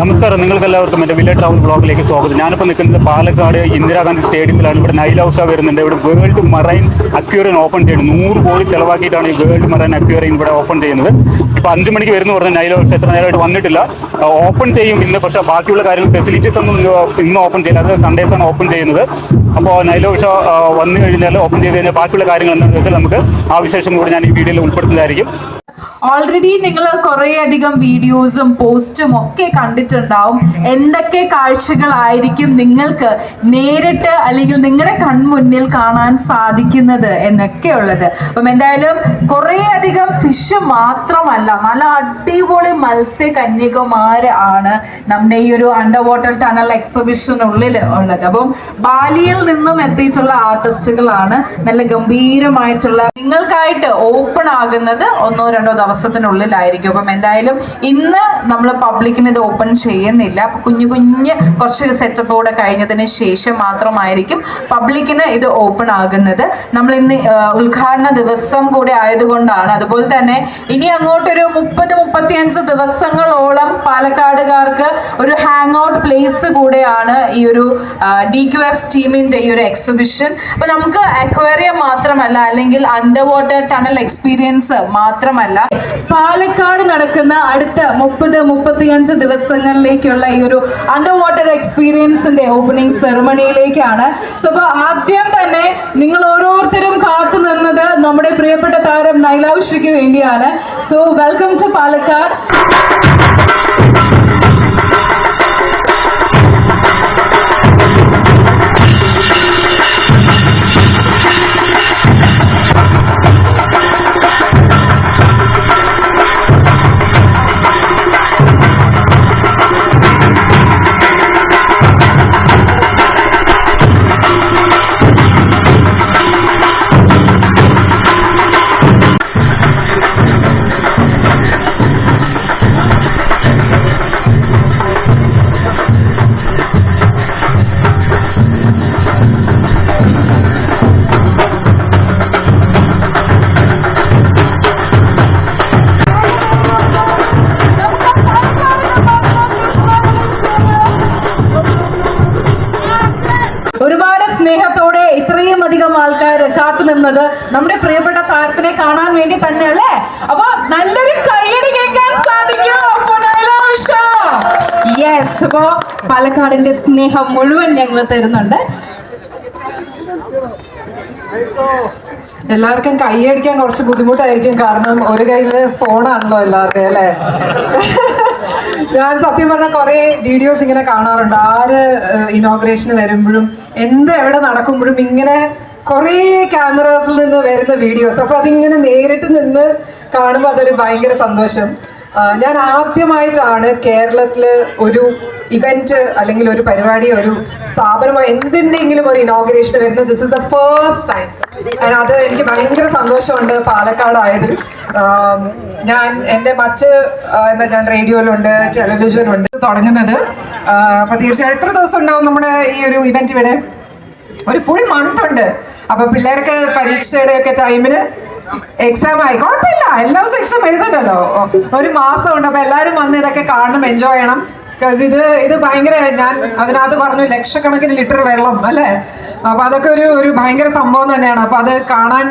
നമസ്കാരം. നിങ്ങൾക്ക് എല്ലാവർക്കും എന്റെ വില്ലേജ് ട്രാവൽ ബ്ലോഗിലേക്ക് സ്വാഗതം. ഞാനിപ്പോൾ നിൽക്കുന്നത് പാലക്കാട് ഇന്ദിരാഗാന്ധി സ്റ്റേഡിയത്തിലാണ്. ഇവിടെ നൈൽ ഹൗസ വരുന്നുണ്ട്. ഇവിടെ വേൾഡ് മറൈൻ അക്യൂറിയൻ ഓപ്പൺ ചെയ്യുന്നത് നൂറ് കോടി ചിലവാക്കിയിട്ടാണ് ഈ വേൾഡ് മറൈൻ അക്യൂറിയൻ ഇവിടെ ഓപ്പൺ ചെയ്യുന്നത്. ഇപ്പോൾ അഞ്ച് മണിക്ക് വരുന്നു പറഞ്ഞ നൈൽ ഹൗസ് എത്ര നേരമായിട്ട് വന്നിട്ടില്ല. ഓപ്പൺ ചെയ്യും ഇന്ന്. പക്ഷേ ബാക്കിയുള്ള കാര്യങ്ങൾ ഫെസിലിറ്റീസ് ഒന്നും ഇന്ന് ഇന്ന് ഓപ്പൺ ചെയ്യില്ല. അത് സൺഡേസ് ആണ് ഓപ്പൺ ചെയ്യുന്നത്. അപ്പോൾ നൈൽ ഹൗസ വന്നു കഴിഞ്ഞാൽ ഓപ്പൺ ചെയ്ത് കഴിഞ്ഞാൽ ബാക്കിയുള്ള കാര്യങ്ങൾ എന്താണെന്ന് വെച്ചാൽ നമുക്ക് ആ വിശേഷം കൂടി ഞാൻ ഈ വീഡിയോയിൽ ഉൾപ്പെടുത്തുന്നതായിരിക്കും. ഓൾറെഡി നിങ്ങൾ കുറേ അധികം വീഡിയോസും പോസ്റ്റും ഒക്കെ കണ്ടിട്ടുണ്ടാവും. എന്തൊക്കെ കാഴ്ചകളായിരിക്കും നിങ്ങൾക്ക് നേരിട്ട് അല്ലെങ്കിൽ നിങ്ങളുടെ കൺമുന്നിൽ കാണാൻ സാധിക്കുന്നത് എന്നൊക്കെ ഉള്ളത് അപ്പം എന്തായാലും കുറേ അധികം ഫിഷ് മാത്രമല്ല നല്ല അടിപൊളി മത്സ്യ കന്യകമാര് ആണ് നമ്മുടെ ഈ ഒരു അണ്ടർ വാട്ടർ ടണൽ എക്സിബിഷനുള്ളിൽ ഉള്ളത്. അപ്പം ബാലിയിൽ നിന്നും എത്തിയിട്ടുള്ള ആർട്ടിസ്റ്റുകളാണ് നല്ല ഗംഭീരമായിട്ടുള്ള നിങ്ങൾക്കായിട്ട് ഓപ്പൺ ആകുന്നത് ഒന്നോ രണ്ടോ ദിവസത്തിനുള്ളിലായിരിക്കും. അപ്പം എന്തായാലും ഇന്ന് നമ്മൾ പബ്ലിക്കിന് ഇത് ഓപ്പൺ ചെയ്യുന്നില്ല. കുഞ്ഞു കുഞ്ഞ് കുറച്ച് സെറ്റപ്പ് കൂടെ കഴിഞ്ഞതിന് ശേഷം മാത്രമായിരിക്കും പബ്ലിക്കിന് ഇത് ഓപ്പൺ ആകുന്നത്. നമ്മൾ ഇന്ന് ഉദ്ഘാടന ദിവസം കൂടെ ആയതുകൊണ്ടാണ്. അതുപോലെ തന്നെ ഇനി അങ്ങോട്ടൊരു മുപ്പത് മുപ്പത്തിയഞ്ച് ദിവസങ്ങളോളം പാലക്കാടുകാർക്ക് ഒരു ഹാങ് ഔട്ട് പ്ലേസ് കൂടെയാണ് ഈ ഒരു ഡി ക്യു എഫ് ടീമിന്റെ ഈ ഒരു എക്സിബിഷൻ അപ്പം നമുക്ക് അക്വേറിയം മാത്രമല്ല അല്ലെങ്കിൽ അണ്ടർ വാട്ടർ ടണൽ എക്സ്പീരിയൻസ് മാത്രമല്ല പാലക്കാട് നടക്കുന്ന അടുത്ത മുപ്പത് മുപ്പത്തിയഞ്ച് ദിവസങ്ങളിലേക്കുള്ള ഈ ഒരു അണ്ടർ വാട്ടർ എക്സ്പീരിയൻസിന്റെ ഓപ്പണിംഗ് സെറമണിയിലേക്കാണ് സോ അപ്പൊ ആദ്യം തന്നെ നിങ്ങൾ ഓരോരുത്തരും കാത്തു നിന്നത് നമ്മുടെ പ്രിയപ്പെട്ട താരം നൈലാവിഷിക്ക് വേണ്ടിയാണ്. So welcome to Palakkad. ഒരുപാട് സ്നേഹത്തോടെ ഇത്രയും അധികം ആൾക്കാർ കാത്തു നിന്നത് നമ്മുടെ പ്രിയപ്പെട്ട താരത്തിനെ കാണാൻ വേണ്ടി തന്നെ അല്ലേ അപ്പൊ നല്ലൊരു കയ്യടി കേൾക്കാൻ സാധിക്കും പാലക്കാടിന്റെ സ്നേഹം മുഴുവൻ ഞങ്ങൾ തരുന്നുണ്ട്. എല്ലാവർക്കും കൈയടിക്കാൻ കുറച്ച് ബുദ്ധിമുട്ടായിരിക്കും കാരണം ഒരു കയ്യിൽ ഫോണാണല്ലോ എല്ലാവരുടെയും അല്ലേ? ഞാൻ സത്യം പറഞ്ഞ കുറെ വീഡിയോസ് ഇങ്ങനെ കാണാറുണ്ട്. ആര് ഇനോഗ്രേഷന് വരുമ്പോഴും എന്ത് എവിടെ നടക്കുമ്പോഴും ഇങ്ങനെ കുറേ ക്യാമറാസിൽ നിന്ന് വരുന്ന വീഡിയോസ് അപ്പൊ അതിങ്ങനെ നേരിട്ട് നിന്ന് കാണുമ്പോൾ അതൊരു ഭയങ്കര സന്തോഷം. ഞാൻ ആദ്യമായിട്ടാണ് കേരളത്തിൽ ഒരു ഇവന്റ് അല്ലെങ്കിൽ ഒരു പരിപാടി ഒരു സ്ഥാപനമോ എന്തിന്റെങ്കിലും ഒരു ഇനോഗ്രേഷൻ വരുന്നത്. This is the first time അത് എനിക്ക് ഭയങ്കര സന്തോഷമുണ്ട് പാലക്കാട് ആയതിൽ ആം, ഞാൻ എന്റെ മറ്റ് എന്താ ഞാൻ റേഡിയോയിലുണ്ട് ടെലിവിഷനുണ്ട് തുടങ്ങുന്നത്. അപ്പോൾ അപ്പൊ തീർച്ചയായും എത്ര ദിവസം ഉണ്ടാവും നമ്മുടെ ഈ ഒരു ഇവന്റ് ഇവിടെ? ഒരു ഫുൾ മന്ത് ഉണ്ട്. അപ്പോൾ പിള്ളേർക്ക് പരീക്ഷയുടെ ഒക്കെ ടൈമിന് എക്സാം ആയി. കുഴപ്പമില്ല. എല്ലാ ദിവസവും എക്സാം എഴുതണ്ടല്ലോ. ഒരു മാസം ഉണ്ട് അപ്പോൾ എല്ലാവരും വന്ന് ഇതൊക്കെ കാണണം എൻജോയ് ചെയ്യണം. ബിക്കോസ് ഇത് ഇത് ഭയങ്കര ഞാൻ അതിനകത്ത് പറഞ്ഞു ലക്ഷക്കണക്കിന് ലിറ്റർ വെള്ളം അല്ലേ? അപ്പൊ അതൊക്കെ ഒരു ഒരു ഭയങ്കര സംഭവം തന്നെയാണ്. അപ്പൊ അത് കാണാൻ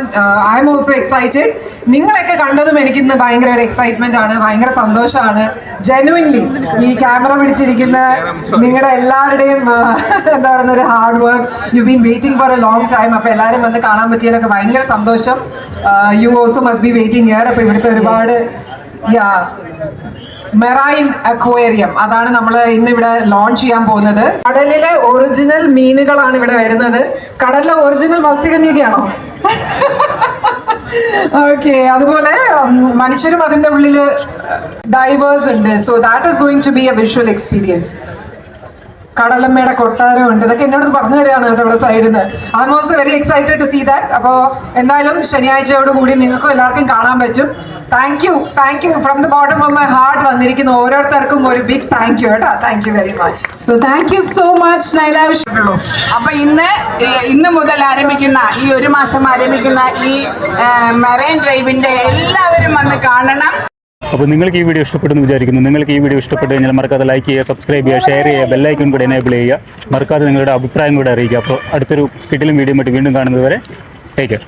ഐ എം ഓൾസോ എക്സൈറ്റഡ് നിങ്ങളൊക്കെ കണ്ടതും എനിക്ക് ഇന്ന് ഭയങ്കര ഒരു എക്സൈറ്റ്മെന്റ് ആണ് ഭയങ്കര സന്തോഷമാണ്. ജെനുവിൻലി ഈ ക്യാമറ പിടിച്ചിരിക്കുന്ന നിങ്ങളുടെ എല്ലാവരുടെയും എന്താ പറയുന്ന ഒരു hard work you been waiting for a long time അപ്പൊ എല്ലാവരും വന്ന് കാണാൻ പറ്റിയതൊക്കെ ഭയങ്കര സന്തോഷം. You also must be waiting year അപ്പൊ ഇവിടുത്തെ ഒരുപാട് യാ മെറൈൻ അക്വേറിയം. അതാണ് നമ്മൾ ഇന്ന് ഇവിടെ ലോഞ്ച് ചെയ്യാൻ പോകുന്നത്. കടലിലെ ഒറിജിനൽ മീനുകളാണ് ഇവിടെ വരുന്നത്. കടലിലെ ഒറിജിനൽ മത്സ്യകന്യകയാണോ? ഓക്കെ അതുപോലെ മനുഷ്യരും അതിന്റെ ഉള്ളിൽ ഡൈവേഴ്സ് ഉണ്ട്. So that is going to be a visual experience കടലമ്മയുടെ കൊട്ടാരം ഉണ്ട്. ഇതൊക്കെ എന്നോട് പറഞ്ഞു തരികയാണ് കേട്ടോ ഇവിടെ സൈഡിൽ നിന്ന് I am also very excited to see that അപ്പോൾ എന്തായാലും ശനിയാഴ്ചയോട് കൂടി നിങ്ങൾക്കും എല്ലാവർക്കും കാണാൻ പറ്റും. Thank you thank you from the bottom of my heart വന്നിരിക്കുന്ന ഓരോരുത്തർക്കും ഒരു ബിഗ് താങ്ക് യു കേട്ടോ. Thank you very much so thank you so much Nailavish അപ്പൊ ഇന്ന് ഇന്ന് മുതൽ ആരംഭിക്കുന്ന ഈ ഒരു മാസം ആരംഭിക്കുന്ന ഈ മെറൈൻ ഡ്രൈവിന്റെ എല്ലാവരും വന്ന് കാണണം. അപ്പോൾ നിങ്ങൾക്ക് ഈ വീഡിയോ ഇഷ്ടപ്പെടുന്നു വിചാരിക്കുന്നു. നിങ്ങൾക്ക് ഈ വീഡിയോ ഇഷ്ടപ്പെട്ട് കഴിഞ്ഞാൽ മറക്കാതെ ലൈക്ക് ചെയ്യുക സബ്സ്ക്രൈബ് ചെയ്യുക ഷെയർ ചെയ്യുക ബെല്ലൈക്കൺ കൂടെ എനേബിൾ ചെയ്യുക. മറക്കാതെ നിങ്ങളുടെ അഭിപ്രായം കൂടെ അറിയിക്കുക. അപ്പോൾ അടുത്തൊരു കിട്ടിലും വീഡിയോ മറ്റും വീണ്ടും കാണുന്നതുവരെ ടേക്ക് കെയർ